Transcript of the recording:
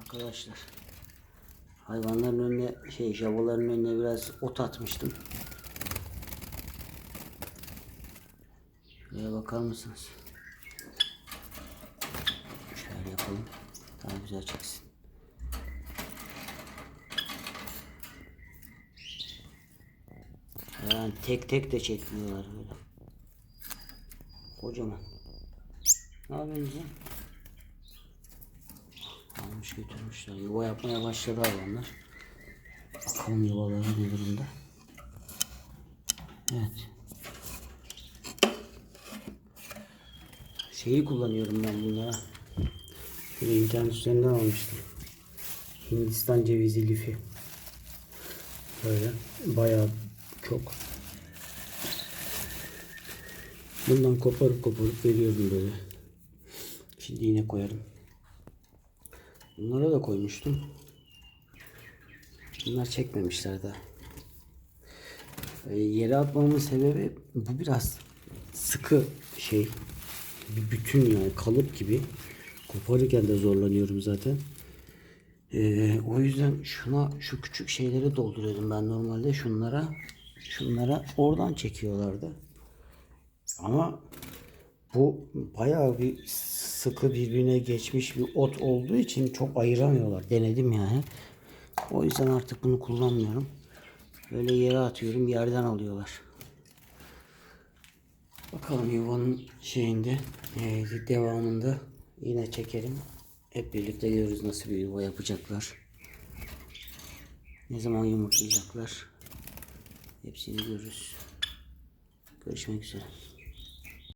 Arkadaşlar. Hayvanların önüne şey javaların önüne biraz ot atmıştım. Şuraya bakar mısınız? Şöyle yapalım. Daha güzel çıksın. Yani tek tek de çekmiyorlar böyle. Kocaman. Ne yapıyorsunuz lan? Almış götürmüşler. Yuva yapmaya başladı hayvanlar. Bakalım yuvaları ne durumda. Evet. Şeyi kullanıyorum ben bunlara. Şöyle internet üzerinden almıştım. Hindistan cevizi lifi. Böyle bayağı çok. Bundan koparıp koparıp veriyorum böyle. Şimdi yine koyarım. Bunlara da koymuştum. Bunlar çekmemişler daha. E, yere atmamın sebebi bu biraz sıkı şey. Bir bütün yani kalıp gibi. Koparırken de zorlanıyorum zaten. E, o yüzden şuna şu küçük şeyleri dolduruyordum ben normalde şunlara. Şunlara oradan çekiyorlardı. Ama bu bayağı bir sıkı birbirine geçmiş bir ot olduğu için çok ayıramıyorlar. Denedim yani. O yüzden artık bunu kullanmıyorum. Böyle yere atıyorum yerden alıyorlar. Bakalım yuvanın şeyinde e, devamında yine çekelim. Hep birlikte görürüz nasıl bir yuva yapacaklar. Ne zaman yumurtlayacaklar. Hepsini görürüz. Görüşmek üzere.